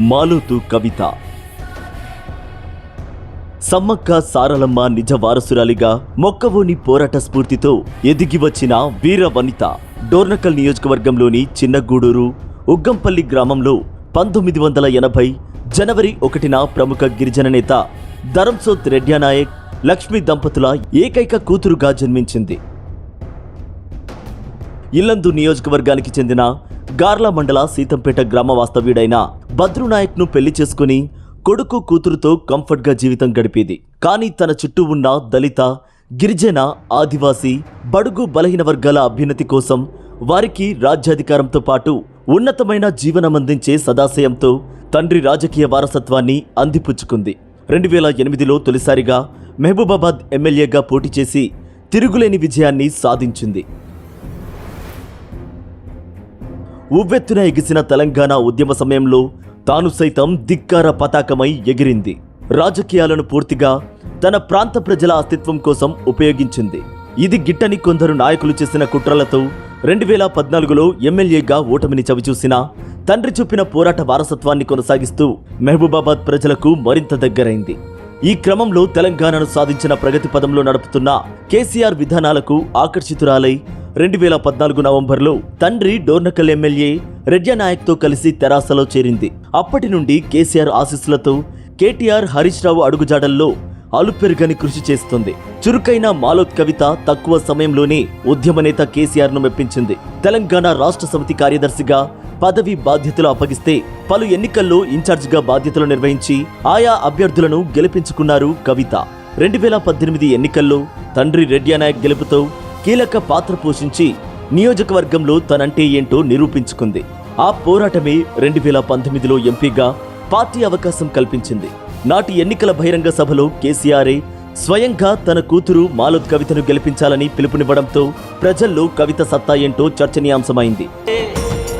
మాలోతు కవిత. సమ్మక్క సారలమ్మ నిజ వారసురాలిగా మొక్కవోని పోరాట స్ఫూర్తితో ఎదిగి వచ్చిన వీర వనిత. డోర్నకల్ నియోజకవర్గంలోని చిన్నగూడూరు ఉగ్గంపల్లి గ్రామంలో పంతొమ్మిది వందల ఎనభై జనవరి ఒకటిన ప్రముఖ గిరిజన నేత ధరంసోత్ రెడ్యానాయక్ లక్ష్మీ దంపతుల ఏకైక కూతురుగా జన్మించింది. ఇల్లందు నియోజకవర్గానికి చెందిన గార్ల మండల సీతంపేట గ్రామ వాస్తవ్యుడైన భద్రునాయక్ను పెళ్ళి చేసుకుని కొడుకు కూతురుతో కంఫర్ట్గా జీవితం గడిపేది. కానీ తన చుట్టూ ఉన్న దళిత గిరిజన ఆదివాసీ బడుగు బలహీన వర్గాల అభ్యున్నతి కోసం వారికి రాజ్యాధికారంతో పాటు ఉన్నతమైన జీవనం అందించే సదాశయంతో తండ్రి రాజకీయ వారసత్వాన్ని అందిపుచ్చుకుంది. రెండు వేల ఎనిమిదిలో తొలిసారిగా మహబూబాబాద్ ఎమ్మెల్యేగా పోటీ చేసి తిరుగులేని విజయాన్ని సాధించింది. ఉవ్వెత్తున ఎగిసిన తెలంగాణ ఉద్యమ సమయంలో తాను సైతం ధిక్కార పతాకమై ఎగిరింది. రాజకీయాలను పూర్తిగా తన ప్రాంత ప్రజల అస్తిత్వం కోసం ఉపయోగించింది. ఇది గిట్టని కొందరు నాయకులు చేసిన కుట్రలతో రెండు వేల పద్నాలుగులో ఎమ్మెల్యేగా ఓటమిని చవిచూసిన తండ్రి చూపిన పోరాట వారసత్వాన్ని కొనసాగిస్తూ మహబూబాబాద్ ప్రజలకు మరింత దగ్గరైంది. ఈ క్రమంలో తెలంగాణను సాధించిన ప్రగతి పదంలో నడుపుతున్న కేసీఆర్ విధానాలకు ఆకర్షితురాలై రెండు వేల పద్నాలుగు నవంబర్లో తండ్రి డోర్నకల్ ఎమ్మెల్యే రెడ్యానాయక్తో కలిసి తెరాసలో చేరింది. అప్పటి నుండి కేసీఆర్ ఆశీస్సులతో కేటీఆర్ హరీష్ రావు అడుగుజాడల్లో అలుపెరుగని కృషి చేస్తుంది. చురుకైన మాలోత్ కవిత తక్కువ సమయంలోనే ఉద్యమ నేత కేసీఆర్ను మెప్పించింది. తెలంగాణ రాష్ట్ర సమితి కార్యదర్శిగా పదవి బాధ్యతలు అప్పగిస్తే పలు ఎన్నికల్లో ఇన్ఛార్జిగా బాధ్యతలు నిర్వహించి ఆయా అభ్యర్థులను గెలిపించుకున్నారు కవిత. రెండు వేల పద్దెనిమిది ఎన్నికల్లో తండ్రి రెడ్యానాయక్ గెలుపుతో కీలక పాత్ర పోషించి నియోజకవర్గంలో తనంటే ఏంటో నిరూపించుకుంది. ఆ పోరాటమే రెండు వేల పంతొమ్మిదిలో ఎంపీగా పార్టీ అవకాశం కల్పించింది. నాటి ఎన్నికల బహిరంగ సభలో కేసీఆరే స్వయంగా తన కూతురు మాలోత్ కవితను గెలిపించాలని పిలుపునివ్వడంతో ప్రజల్లో కవిత సత్తా ఏంటో చర్చనీయాంశమైంది.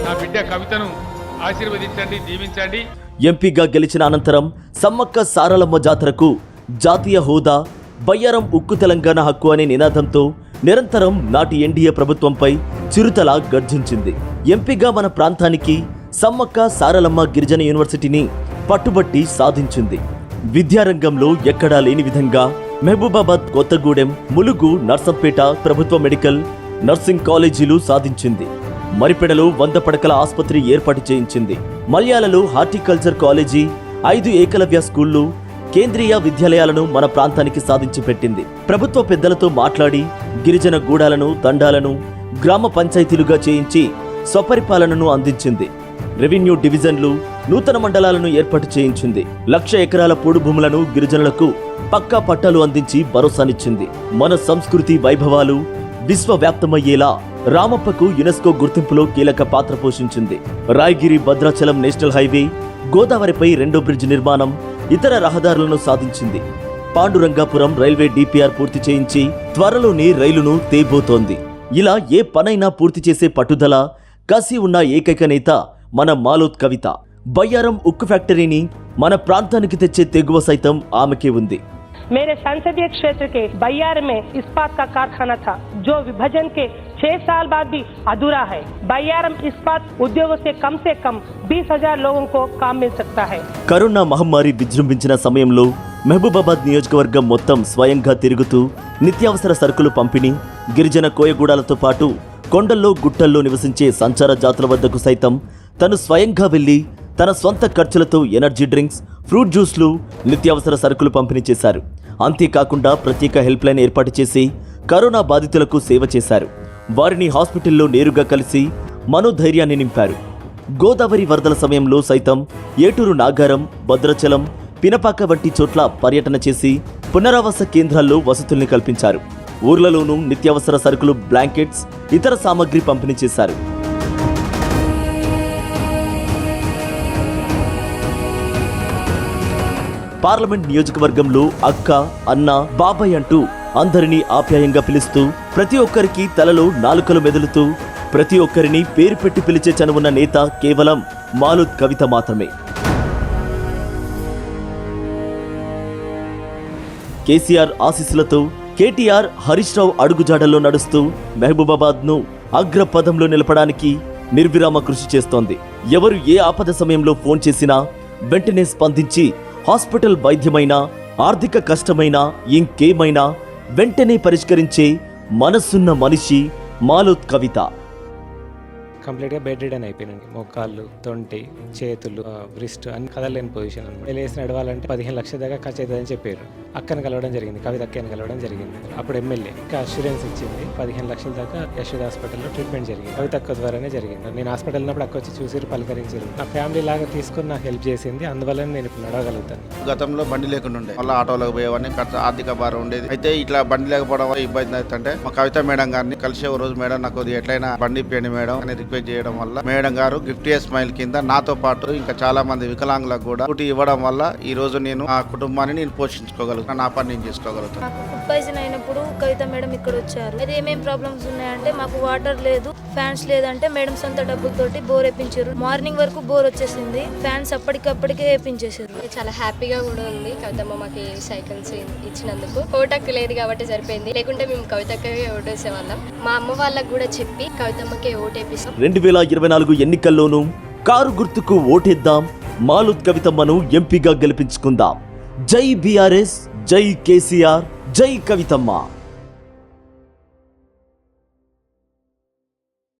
నా బిడ్డ కవితను ఆశీర్వదించండి దీవించండి. ఎంపీగా గెలిచిన అనంతరం సమ్మక్క సారలమ్మ జాతరకు జాతీయ హోదా బయ్యారం ఉక్కు తెలంగాణ హక్కు అనే నినాదంతో నిరంతరం నాటి ఎన్డీఏ ప్రభుత్వంపై చిరుతల గర్జించింది. ఎంపీగా మన ప్రాంతానికి సమ్మక్క సారలమ్మ గిరిజన యూనివర్సిటీని పట్టుబట్టి సాధించింది. విద్యారంగంలో ఎక్కడా లేని విధంగా మహబూబాబాద్ కొత్తగూడెం ములుగు నర్సంపేట ప్రభుత్వ మెడికల్ నర్సింగ్ కాలేజీలు సాధించింది. మరిపెడలో వంద పడకల ఆసుపత్రి ఏర్పాటు చేయించింది. మల్యాలలో హార్టికల్చర్ కాలేజీ ఐదు ఏకలవ్య స్కూళ్ళు కేంద్రీయ విద్యాలయాలను మన ప్రాంతానికి సాధించి పెట్టింది ప్రభుత్వ పెద్దలతో మాట్లాడి గిరిజన గూడాలను దండాలను గ్రామ పంచాయతీలుగా చేయించి స్వపరిపాలనను అందించింది. రెవెన్యూ డివిజన్లు నూతన మండలాలను ఏర్పాటు చేయించింది. లక్ష ఎకరాల పోడు భూములను గిరిజనులకు పక్కా పట్టాలు అందించి భరోసానిచ్చింది. మన సంస్కృతి వైభవాలు విశ్వవ్యాప్తమయ్యేలా రామప్పకు యునెస్కో గుర్తింపులో కీలక పాత్ర పోషించింది. రాయగిరి భద్రాచలం నేషనల్ హైవే గోదావరిపై రెండో బ్రిడ్జ్ నిర్మాణం ఇతర రహదారులను సాధించింది. పాండురంగాపురం రైల్వే డిపిఆర్ పూర్తి చేయించి త్వరలోనే రైలును తేబోతోంది. ఇలా ఏ పనైనా పూర్తి చేసే పట్టుదల కసి ఉన్న ఏకైక నేత మన మాలోత్ కవిత. బయ్యారం ఉక్కు ఫ్యాక్టరీని మన ప్రాంతానికి తెచ్చే తెగువ సైతం ఆమెకే ఉంది. మేరే సంసదీయ క్షేత్ర కే बयार ఇస్పాత్ కార్ఖానా का कारखाना था छह साल बाद भी अधूरा है। बयारम इस्पात उद्योग से कम से कम बीस हजार लोगों को काम मिल सकता है। కరోనా మహమ్మారి విజృంభించిన సమయంలో మహబూబాబాద్ నియోజకవర్గం మొత్తం స్వయంగా తిరుగుతూ నిత్యావసర సరుకులు పంపిణీ గిరిజన కోయగూడాలతో పాటు కొండల్లో గుట్టల్లో నివసించే సంచార జాతుల వద్దకు సైతం తను స్వయంగా వెళ్ళి తన స్వంత ఖర్చులతో ఎనర్జీ డ్రింక్స్ ఫ్రూట్ జ్యూస్లు నిత్యావసర సరుకులు పంపిణీ చేశారు. అంతేకాకుండా ప్రత్యేక హెల్ప్ లైన్ ఏర్పాటు చేసి కరోనా బాధితులకు సేవ చేశారు. వారిని హాస్పిటల్లో నేరుగా కలిసి మనోధైర్యాన్ని నింపారు. గోదావరి వరదల సమయంలో సైతం ఏటూరు నాగారం భద్రాచలం పినపాక వంటి చోట్ల పర్యటన చేసి పునరావాస కేంద్రాల్లో వసతుల్ని కల్పించారు. ఊర్లలోనూ నిత్యావసర సరుకులు బ్లాంకెట్స్ ఇతర సామాగ్రి పంపిణీ చేశారు. పార్లమెంట్ నియోజకవర్గంలో అక్క అన్న బాబాయ్ అంటూ అందరినీ ఆప్యాయంగా పిలుస్తూ ప్రతి ఒక్కరికి తలలో నాలుకలు మెదులుతూ ప్రతి ఒక్కరిని పేరు పెట్టి పిలిచే చనువున్న నేత కేవలం మాలుద్ కవిత మాత్రమే. కేసీఆర్ ఆశీస్సులతో కేటీఆర్ హరీష్ రావు అడుగుజాడల్లో నడుస్తూ మహబూబాబాద్ను అగ్రపదంలో నిలపడానికి నిర్విరామ కృషి చేస్తోంది. ఎవరు ఏ ఆపద సమయంలో ఫోన్ చేసినా వెంటనే స్పందించి హాస్పిటల్ వైద్యమైనా ఆర్థిక కష్టమైనా ఇంకేమైనా వెంటనే పరిష్కరించే మనసున్న మనిషి మాలోత్ కవిత. కంప్లీట్గా బెడ్ రిడన్ అయిపోయినండి మోకాళ్ళు తొంటి చేతులు బ్రిస్ట్ అన్ని కదలలేని పొజిషన్ అనమాట లేసి నడవాలంటే పదిహేను లక్షల దాకా ఖర్చు అవుతుందని చెప్పారు. అక్కని కలవడం జరిగింది కవిత అక్కని కలవడం జరిగింది. అప్పుడు ఎమ్మెల్యే ఇంకా అష్యూరెన్స్ ఇచ్చింది. పదిహేను లక్షల దాకా యశ్వద్ హాస్పిటల్లో ట్రీట్మెంట్ జరిగింది. కవిత అక్క ద్వారానే జరిగింది. నేను హాస్పిటల్ ఉన్నప్పుడు అక్క వచ్చి చూసి పలకరించారు. నా ఫ్యామిలీ లాగా తీసుకొని నాకు హెల్ప్ చేసింది. అందువల్ల నేను ఇప్పుడు నడవగలుగుతాను. గతంలో బండి లేకుండా ఉండే. మళ్ళీ ఆటోలోకి పోయేవాడిని. ఖర్చు ఆర్థిక భారం ఉండేది. అయితే ఇట్లా బండి లేకపోవడం ఇబ్బంది అవుతుంటే మా కవిత మేడం గారిని కలిసి ఒక రోజు మేడం నాకు ఎట్లయినా బండి ఇప్పియండి మేడం అని రిక్వెస్ట్ చేయడం వల్ల మేడం గారు గిఫ్ట్ స్మైల్ కింద నాతో పాటు ఇంకా చాలా మంది వికలాంగులకు కూడా స్కూటీ ఇవ్వడం వల్ల ఈ రోజు నేను ఆ కుటుంబాన్ని నేను పోషించుకోగలుగుతాను నా పని నేను చేసుకోగలుగుతాను. నాకు ఫుడ్ పాయిజన్ అయినప్పుడు కవిత మేడం ఇక్కడ వచ్చారు. అయితే ఏమేమి ప్రాబ్లమ్స్ ఉన్నాయంటే మాకు వాటర్ లేదు ఫ్యాన్స్ లేదంటే మేడం సొంత డబ్బులతోటి బోర్ వేపించారు. మార్నింగ్ వరకు బోర్ వచ్చేసింది. ఫ్యాన్స్ అప్పటికప్పటికే వేపించేసారు చాలా హ్యాపీగా కూడా ఉంది. కవితమ్మ మాకు సైకిల్స్ ఇచ్చినందుకు. ఓటక్కు లేదు కాబట్టి సరిపోయింది. లేకుంటే మేము కవితక్కకే ఓటేసేవాళ్ళం. మా అమ్మ వాళ్ళకి కూడా చెప్పి కవితమ్మకే ఓటేపిస్తాం. రెండు వేల ఇరవై నాలుగు ఎన్నికల్లోనూ కారు గుర్తుకు ఓటేద్దాం. మాలుత్ కవితమ్మను ఎంపీగా గెలిపించుకుందాం. జై బీఆర్ఎస్ జై కేసీఆర్ జై కవితమ్మ.